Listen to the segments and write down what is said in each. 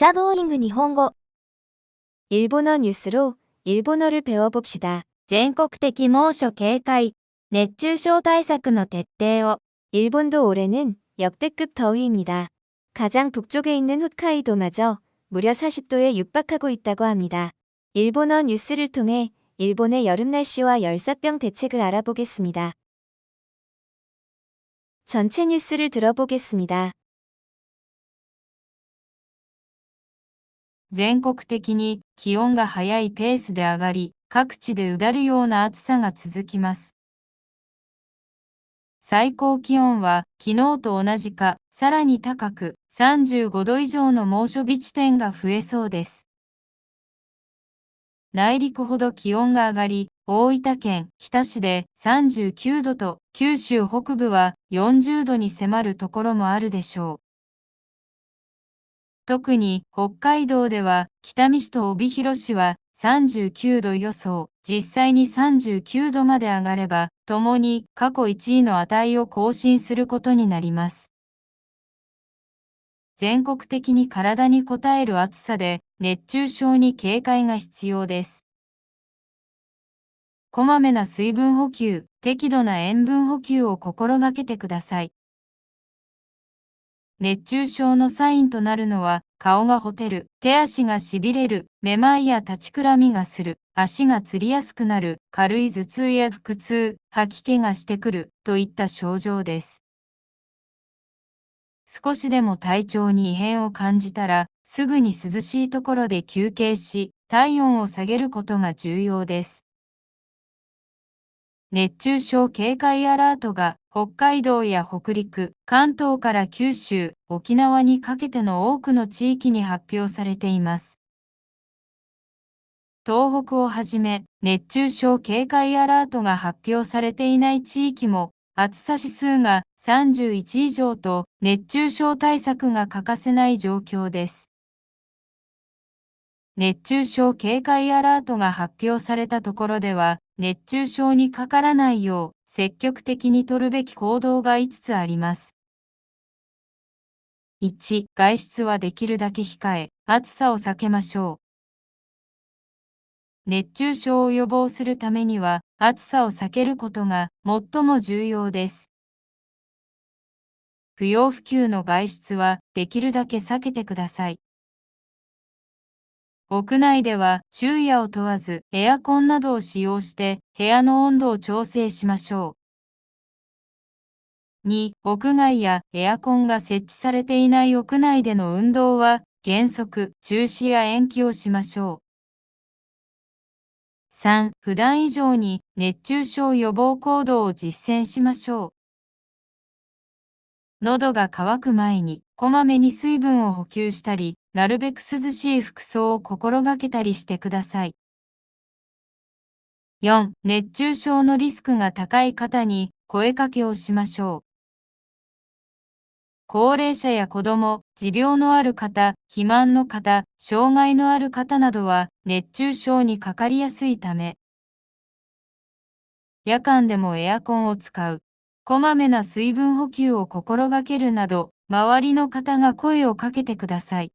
シャドーイング日本語 일본어 뉴스로 일본어를 배워봅시다. 全国的猛暑警戒、熱中症対策の徹底を 일본도 올해는 역대급 더위입니다. 가장 북쪽에 있는 홋카이도마저 무려 40도에 육박하고 있다고 합니다. 일본어 뉴스를 통해 일본의 여름 날씨와 열사병 대책을 알아보겠습니다. 전체 뉴스를 들어보겠습니다. 全国的に気温が早いペースで上がり、各地でうだるような暑さが続きます。最高気温は昨日と同じか、さらに高く、35度以上の猛暑日地点が増えそうです。内陸ほど気温が上がり、大分県日田市で39度と、九州北部は40度に迫るところもあるでしょう。特に北海道では北見市と帯広市は39度予想、実際に39度まで上がれば、共に過去1位の値を更新することになります。全国的に体に応える暑さで熱中症に警戒が必要です。こまめな水分補給、適度な塩分補給を心がけてください。熱中症のサインとなるのは、顔がほてる、手足が痺れる、めまいや立ちくらみがする、足がつりやすくなる、軽い頭痛や腹痛、吐き気がしてくる、といった症状です。少しでも体調に異変を感じたら、すぐに涼しいところで休憩し、体温を下げることが重要です。熱中症警戒アラートが北海道や北陸、関東から九州、沖縄にかけての多くの地域に発表されています。東北をはじめ、熱中症警戒アラートが発表されていない地域も、暑さ指数が31以上と熱中症対策が欠かせない状況です。熱中症警戒アラートが発表されたところでは、熱中症にかからないよう積極的に取るべき行動が5つあります。1、外出はできるだけ控え、暑さを避けましょう。熱中症を予防するためには、暑さを避けることが最も重要です。不要不急の外出はできるだけ避けてください。屋内では昼夜を問わずエアコンなどを使用して部屋の温度を調整しましょう。2、屋外やエアコンが設置されていない屋内での運動は原則中止や延期をしましょう。3、普段以上に熱中症予防行動を実践しましょう。喉が渇く前にこまめに水分を補給したり、なるべく涼しい服装を心がけたりしてください。4. 熱中症のリスクが高い方に声かけをしましょう。高齢者や子供、持病のある方、肥満の方、障害のある方などは熱中症にかかりやすいため、夜間でもエアコンを使う、こまめな水分補給を心がけるなど、周りの方が声をかけてください。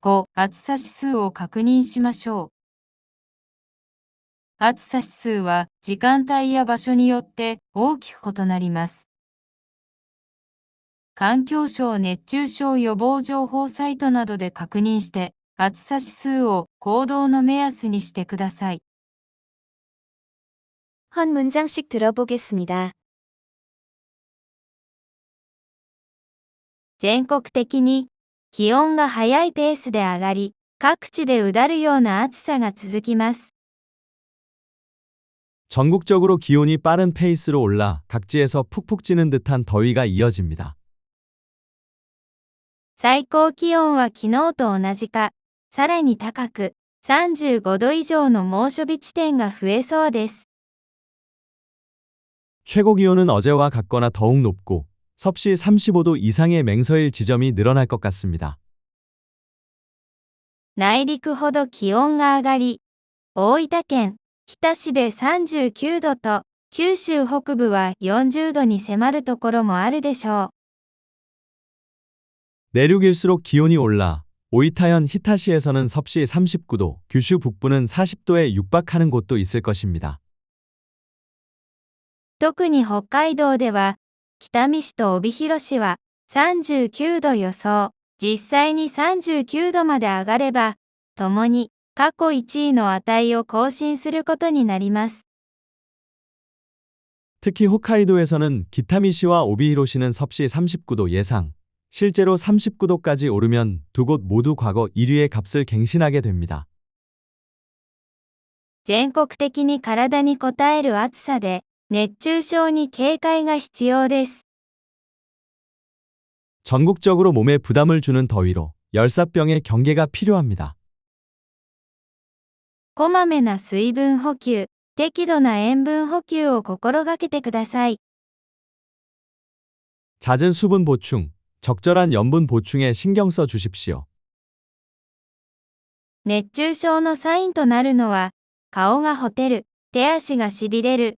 5. 暑さ指数を確認しましょう。暑さ指数は時間帯や場所によって大きく異なります。環境省熱中症予防情報サイトなどで確認して、暑さ指数を行動の目安にしてください。 한 문장씩 들어보겠습니다. 全国的に 気温が早いペースで上がり、各地でうだるような暑さが続きます。 전국적으로 기온이 빠른 페이스로 올라 각지에서 푹푹 찌는 듯한 더위가 이어집니다. 最高気温は昨日と同じか、さらに高く、35度以上の猛暑日地点が増えそうです。 최고 기온은 어제와 같거나 더욱 높고 섭씨 35도 이상의 맹서일 지점이 늘어날 것 같습니다. 内陸ほど気温が上がり、大分県日田市で39度と、九州北部は40度に迫るところもあるでしょう。 내륙일수록 기온이 올라 오이타현 히타시에서는 섭씨 39도, 규슈 북부는 40도에 육박하는 곳도 있을 것입니다. 特に北海道では、 北見市と帯広市は39度予想。実際に39度まで上がれば、共に過去1位の値を更新することになります。 특히 홋카이도에서는 기타미시와 오비히로시는 섭씨 39도 예상, 실제로 39도까지 오르면 두 곳 모두 과거 1위의 값을 갱신하게 됩니다. 全国的に体に応える暑さで、 熱中症に警戒が必要です。 전국적으로 몸에 부담을 주는 더위로 열사병의 경계가 필요합니다. こまめな水分補給、適度な塩分補給を心がけてください。 잦은 수분 보충, 적절한 염분 보충에 신경 써 주십시오. 熱中症のサインとなるのは、顔がほてる、手足がしびれる、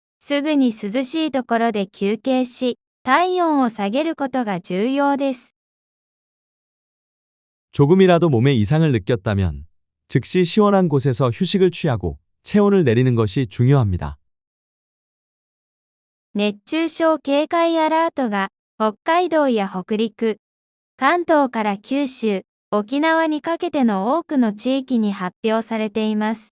すぐに涼しいところで休憩し、体温を下げることが重要です。 조금이라도 몸에 이상을 느꼈다면 즉시 시원한 곳에서 휴식을 취하고 체온을 내리는 것이 중요합니다. 熱中症警戒アラートが北海道や北陸、関東から九州、沖縄にかけての多くの地域に発表されています。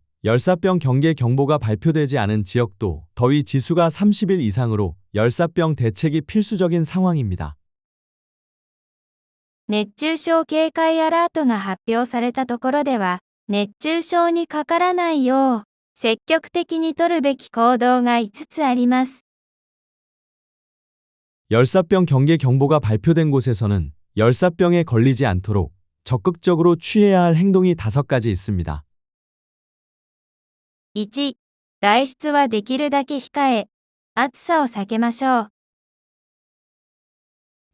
열사병 경계 경보가 발표되지 않은 지역도 더위 지수가 30일 이상으로 열사병 대책이 필수적인 상황입니다. 熱中症警戒アラートが発表されたところでは、熱中症にかからないよう、積極的に取るべき行動が5つあります。 열사병 경계 경보가 발표된 곳에서는 열사병에 걸리지 않도록 적극적으로 취해야 할 행동이 다섯 가지 있습니다. 1、外出はできるだけ控え、暑さを避けましょう。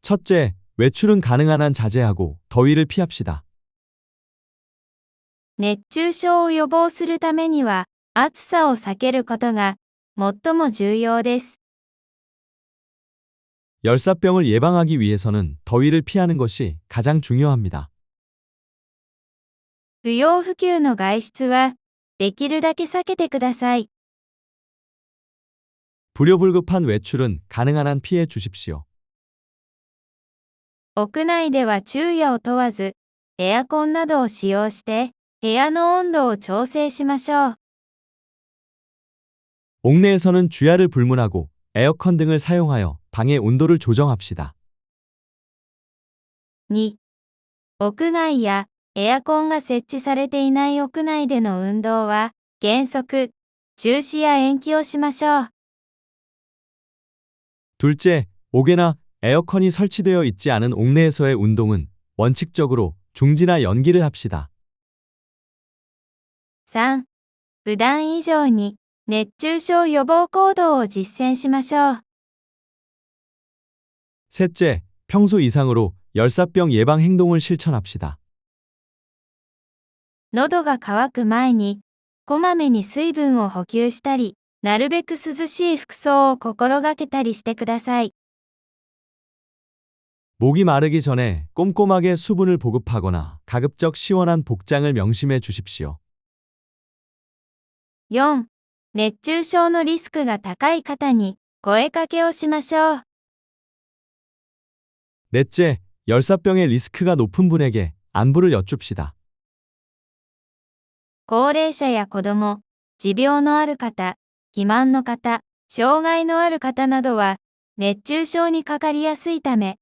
첫째, 외출은 가능한 한 자제하고 더위를 피합시다. 熱中症を予防するためには、暑さを避けることが最も重要です。 열사병을 예방하기 위해서는 더위를 피하는 것이 가장 중요합니다. 不要不急の外出は、 できるだけ避けてください。 불효불급한 외출은 가능한 한 피해 주십시오. 屋内では昼夜を問わず、エアコンなどを使用して、部屋の温度を調整しましょう。 옥내에서는 주야를 불문하고 에어컨 등을 사용하여 방의 온도를 조정합시다. 2、屋外や エアコンが設置されていない屋内での運動は、原則、中止や延期をしましょう。 둘째, 옥외나 에어컨이 설치되어 있지 않은 옥내에서의 운동은 원칙적으로 중지나 연기를 합시다. 3、普段以上に熱中症予防行動を実践しましょう。 셋째, 평소 이상으로 열사병 예방 행동을 실천합시다. 喉が渇く前に、こまめに水分を補給したり、なるべく涼しい服装を心がけたりしてください。 목이 마르기 전에 꼼꼼하게 수분을 보급하거나 가급적 시원한 복장을 명심해 주십시오. 4、熱中症のリスクが高い方に声かけをしましょう。 넷째, 열사병의 리스크가 높은 분에게 안부를 여쭙시다. 高齢者や子供、持病のある方、肥満の方、障害のある方などは、熱中症にかかりやすいため、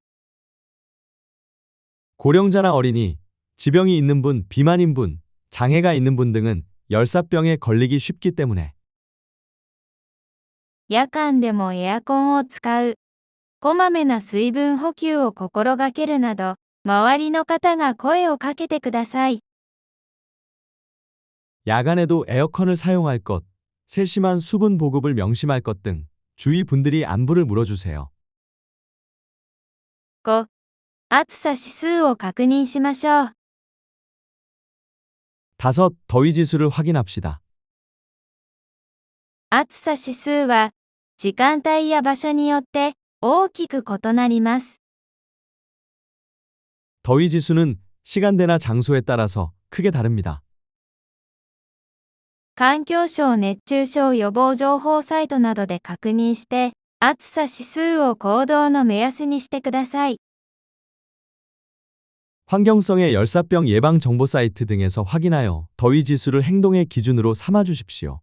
고령자나 어린이, 지병이 있는 분, 비만인 분, 장애가 있는 분 등은 열사병에 걸리기 쉽기 때문에 夜間でもエアコンを使う。こまめな水分補給を心がけるなど、周りの方が声をかけてください。 야간에도 에어컨을 사용할 것, 세심한 수분 보급을 명심할 것 등 주위 분들이 안부를 물어주세요. 5. 暑さ指数を確認しましょう。 다섯, 더위 지수를 확인합시다. 暑さ指数は、時間帯や場所によって大きく異なります。 더위 지수는 시간대나 장소에 따라서 크게 다릅니다. 環境省熱中症予防情報サイトなどで確認して、暑さ指数を行動の目安にしてください。 환경성의 열사병 예방 정보 사이트 등에서 확인하여 더위 지수를 행동의 기준으로 삼아 주십시오.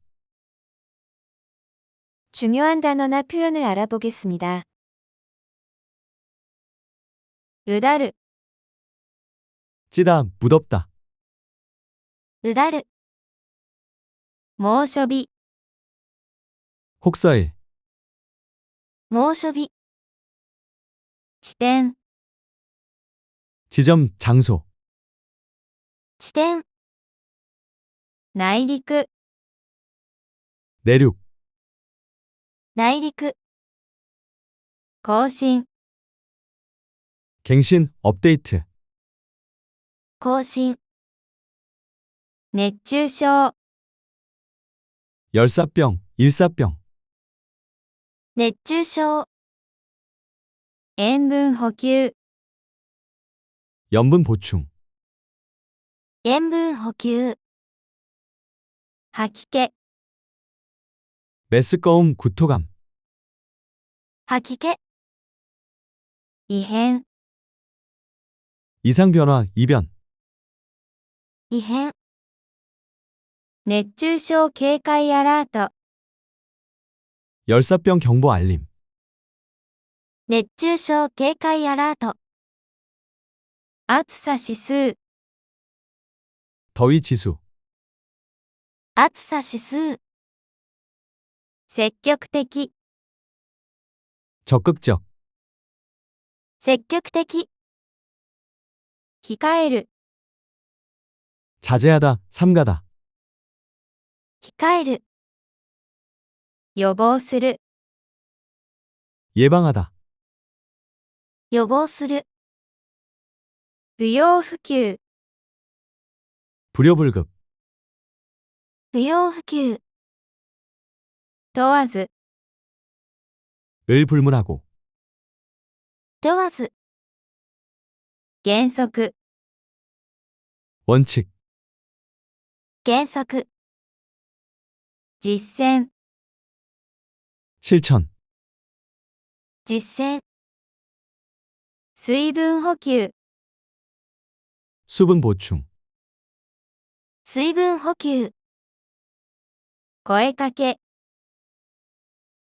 중요한 단어나 표현을 알아보겠습니다. うだる、 찌다, 무덥다, うだる、 猛暑日、 혹서일, 猛暑日、地点、 지점, 장소, 地点、内陸、 내륙, 内陸、更新、 갱신, 업데이트, 更新、熱中症、 열사병, 일사병, 熱中症、塩分補給、 염분 보충, 塩分補給、吐き気、 메스꺼움, 구토감, 吐き気、異変、 이상 변화, 이변, 異変、 熱中症警戒アラート、 열사병 경보 알림, 熱中症警戒アラート、暑さ指数、 더위 지수, 暑さ指数、積極的、 적극적, 積極的、控える、 자제하다, 삼가다, 控える、予防する、 예방하다, 予防する、不要不急、 불효불급, 不要不急、問わず、 을 불문하고, 問わず、原則、 원칙, 原則、 実践、 실천, 実践、水分補給、 수분 보충, 水分補給、声かけ、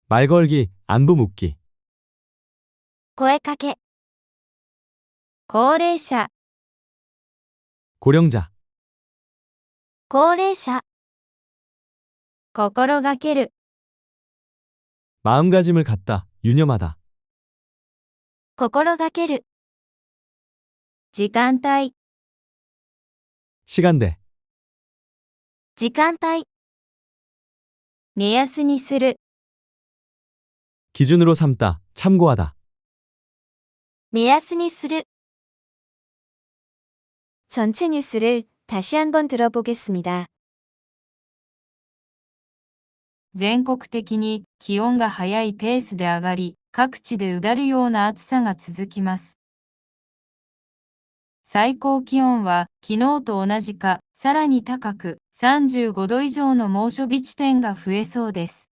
말 걸기, 안부 묻기, 声かけ、高齢者、 고령자, 高齢者、 心がける、 마음가짐을 갖다, 유념하다, 心がける、時間帯、 시간대, 時間帯、目安にする、 기준으로 삼다, 참고하다, 目安にする。 전체 뉴스를 다시 한번 들어보겠습니다. 全国的に気温が早いペースで上がり、各地でうだるような暑さが続きます。最高気温は昨日と同じか、さらに高く、35度以上の猛暑日地点が増えそうです。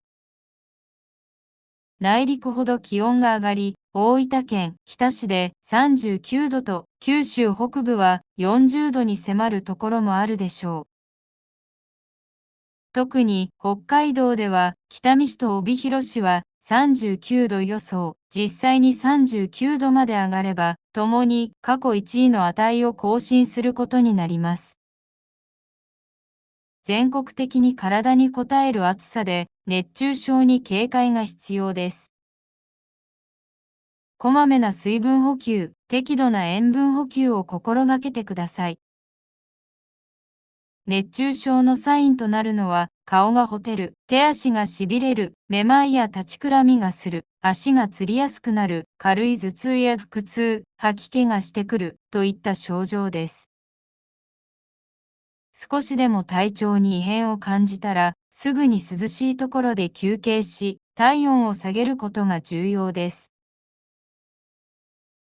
内陸ほど気温が上がり、大分県日田市で39度と、九州北部は40度に迫るところもあるでしょう。特に北海道では北見市と帯広市は39度予想、実際に39度まで上がれば、共に過去1位の値を更新することになります。全国的に体に応える暑さで熱中症に警戒が必要です。こまめな水分補給、適度な塩分補給を心がけてください。熱中症のサインとなるのは、顔がほてる、手足が痺れる、めまいや立ちくらみがする、足がつりやすくなる、軽い頭痛や腹痛、吐き気がしてくる、といった症状です。少しでも体調に異変を感じたら、すぐに涼しいところで休憩し、体温を下げることが重要です。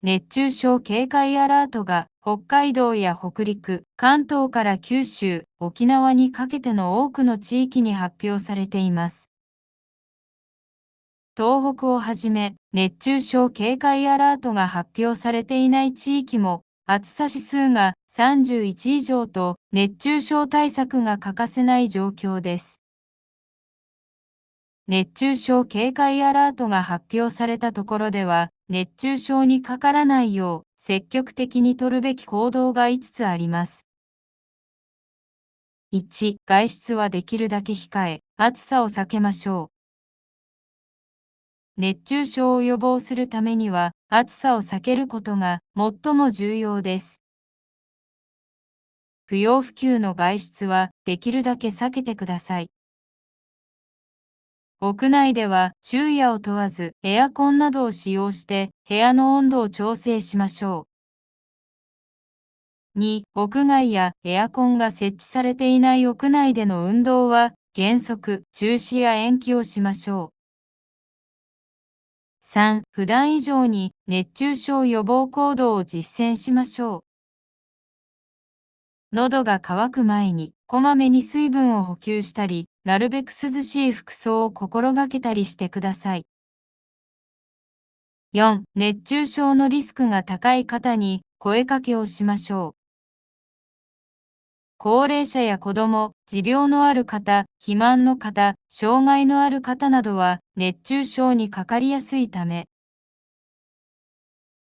熱中症警戒アラートが北海道や北陸、関東から九州、沖縄にかけての多くの地域に発表されています。東北をはじめ、熱中症警戒アラートが発表されていない地域も、暑さ指数が31以上と熱中症対策が欠かせない状況です。熱中症警戒アラートが発表されたところでは、熱中症にかからないよう積極的に取るべき行動が5つあります。1、外出はできるだけ控え、暑さを避けましょう。熱中症を予防するためには、暑さを避けることが最も重要です。不要不急の外出はできるだけ避けてください。屋内では昼夜を問わずエアコンなどを使用して部屋の温度を調整しましょう。2、屋外やエアコンが設置されていない屋内での運動は原則中止や延期をしましょう。3、普段以上に熱中症予防行動を実践しましょう。喉が渇く前にこまめに水分を補給したり、なるべく涼しい服装を心がけたりしてください。4. 熱中症のリスクが高い方に声かけをしましょう。高齢者や子供、持病のある方、肥満の方、障害のある方などは熱中症にかかりやすいため、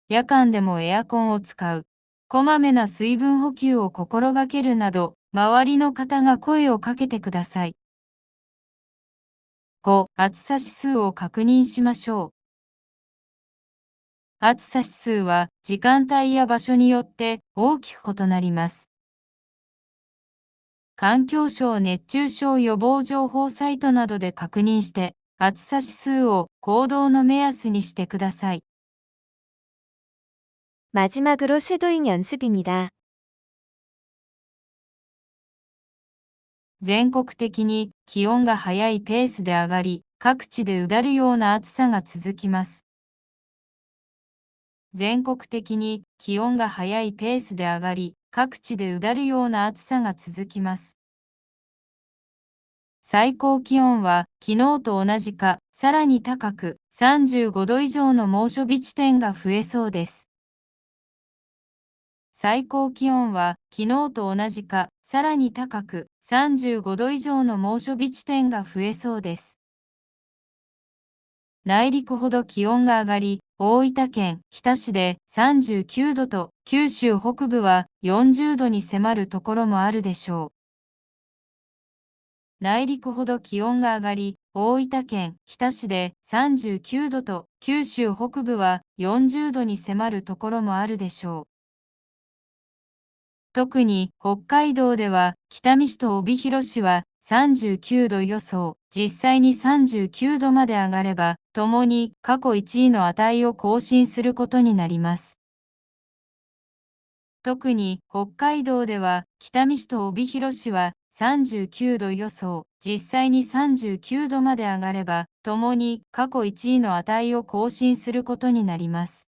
夜間でもエアコンを使う、こまめな水分補給を心がけるなど、周りの方が声をかけてください。5. 暑さ指数を確認しましょう。暑さ指数は時間帯や場所によって大きく異なります。環境省熱中症予防情報サイトなどで確認して、暑さ指数を行動の目安にしてください。 마지막으로 쉐도잉 연습입니다. 全国的に気温が速いペースで上がり、各地でうだるような暑さが続きます。全国的に気温が速いペースで上がり、各地でうだるような暑さが続きます。最高気温は昨日と同じか、さらに高く、35度以上の猛暑日地点が増えそうです。 最高気温は昨日と同じか、さらに高く、35度以上の猛暑日地点が増えそうです。内陸ほど気温が上がり、大分県日田市で39度と、九州北部は40度に迫るところもあるでしょう。内陸ほど気温が上がり、大分県日田市で39度と、九州北部は40度に迫るところもあるでしょう。特に北海道では北見市と帯広市は39度予想、実際に39度まで上がれば、共に過去1位の値を更新することになります。特に北海道では北見市と帯広市は39度予想、実際に39度まで上がれば、共に過去1位の値を更新することになります。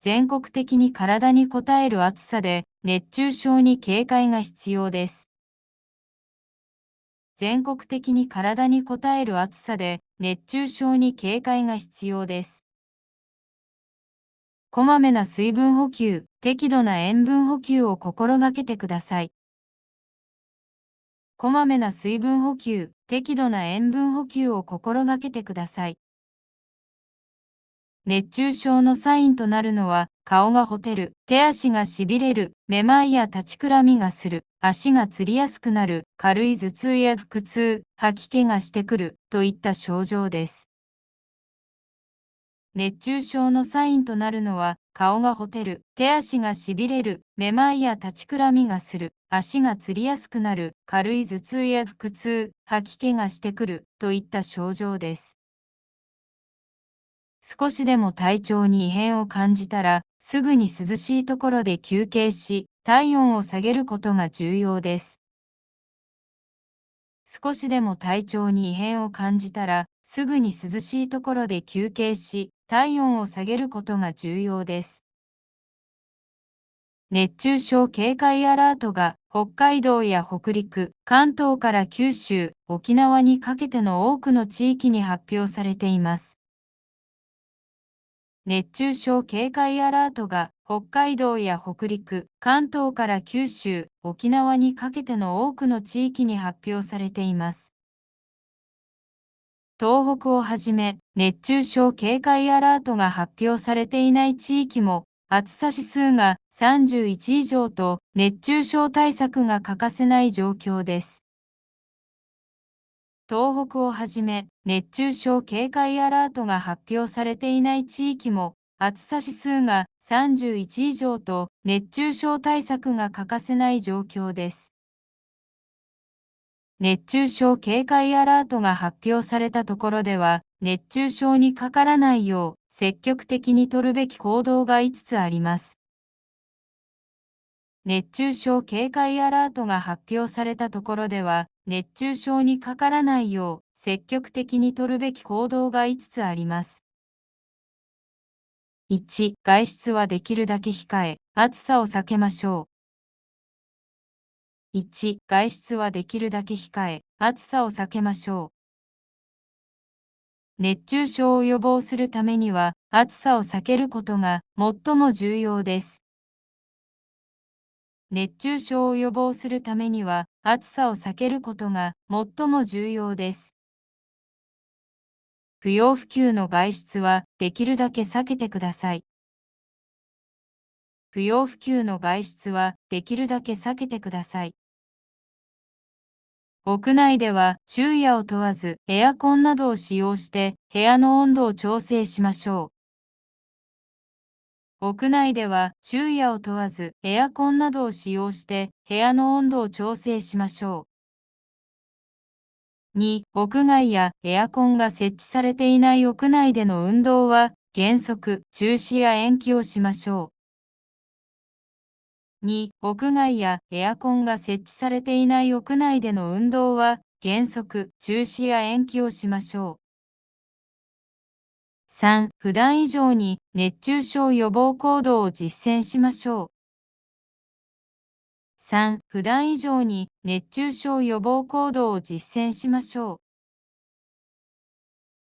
全国的に体に応える暑さで熱中症に警戒が必要です。全国的に体に応える暑さで熱中症に警戒が必要です。こまめな水分補給、適度な塩分補給を心がけてください。こまめな水分補給、適度な塩分補給を心がけてください。熱中症のサインとなるのは、顔がほてる、手足がしびれる、めまいや立ちくらみがする、足がつりやすくなる、軽い頭痛や腹痛、吐き気がしてくる、といった症状です。熱中症のサインとなるのは、顔がほてる、手足がしびれる、めまいや立ちくらみがする、足がつりやすくなる、軽い頭痛や腹痛、吐き気がしてくる、といった症状です。少しでも体調に異変を感じたら、すぐに涼しいところで休憩し、体温を下げることが重要です。少しでも体調に異変を感じたら、すぐに涼しいところで休憩し、体温を下げることが重要です。熱中症警戒アラートが北海道や北陸、関東から九州、沖縄にかけての多くの地域に発表されています。熱中症警戒アラートが北海道や北陸、関東から九州、沖縄にかけての多くの地域に発表されています。東北をはじめ、熱中症警戒アラートが発表されていない地域も、暑さ指数が31以上と熱中症対策が欠かせない状況です。東北をはじめ、熱中症警戒アラートが発表されていない地域も、暑さ指数が31以上と熱中症対策が欠かせない状況です。熱中症警戒アラートが発表されたところでは、熱中症にかからないよう積極的に取るべき行動が5つあります。熱中症警戒アラートが発表されたところでは、熱中症にかからないよう積極的に取るべき行動が5つあります。1、外出はできるだけ控え、暑さを避けましょう。1、外出はできるだけ控え、暑さを避けましょう。熱中症を予防するためには、暑さを避けることが最も重要です。熱中症を予防するためには、暑さを避けることが最も重要です。不要不急の外出はできるだけ避けてください。不要不急の外出はできるだけ避けてください。屋内では昼夜を問わずエアコンなどを使用して部屋の温度を調整しましょう。屋内では昼夜を問わずエアコンなどを使用して部屋の温度を調整しましょう。2、屋外やエアコンが設置されていない屋内での運動は原則中止や延期をしましょう。2、屋外やエアコンが設置されていない屋内での運動は原則中止や延期をしましょう。3、普段以上に熱中症予防行動を実践しましょう。3、普段以上に熱中症予防行動を実践しましょう。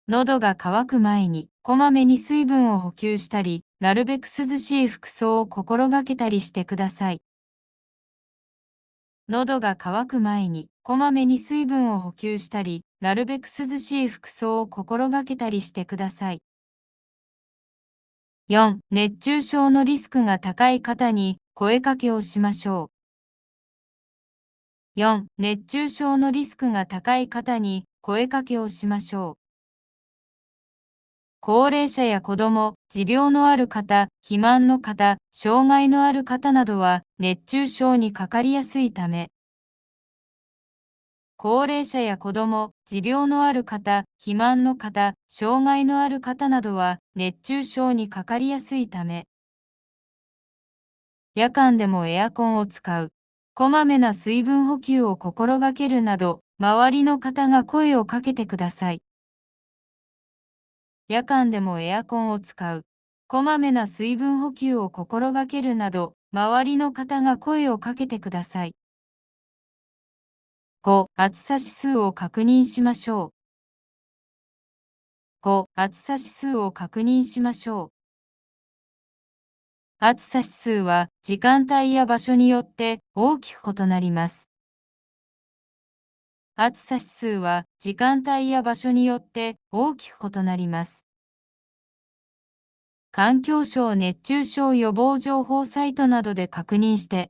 喉が渇く前にこまめに水分を補給したり、なるべく涼しい服装を心がけたりしてください。喉が渇く前にこまめに水分を補給したり、なるべく涼しい服装を心がけたりしてください。4. 熱中症のリスクが高い方に声かけをしましょう。4. 熱中症のリスクが高い方に声かけをしましょう。高齢者や子供、持病のある方、肥満の方、障害のある方などは熱中症にかかりやすいため、高齢者や子供、持病のある方、肥満の方、障害のある方などは熱中症にかかりやすいため、夜間でもエアコンを使う、こまめな水分補給を心がけるなど、周りの方が声をかけてください。夜間でもエアコンを使う、こまめな水分補給を心がけるなど、周りの方が声をかけてください。5、暑さ指数を確認しましょう。5、暑さ指数を確認しましょう。暑さ指数は時間帯や場所によって大きく異なります。暑さ指数は時間帯や場所によって大きく異なります。環境省熱中症予防情報サイトなどで確認して、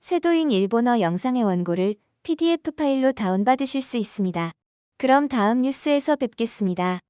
쇄도잉 일본어 영상의 원고를 PDF 파일로 다운받으실 수 있습니다. 그럼 다음 뉴스에서 뵙겠습니다.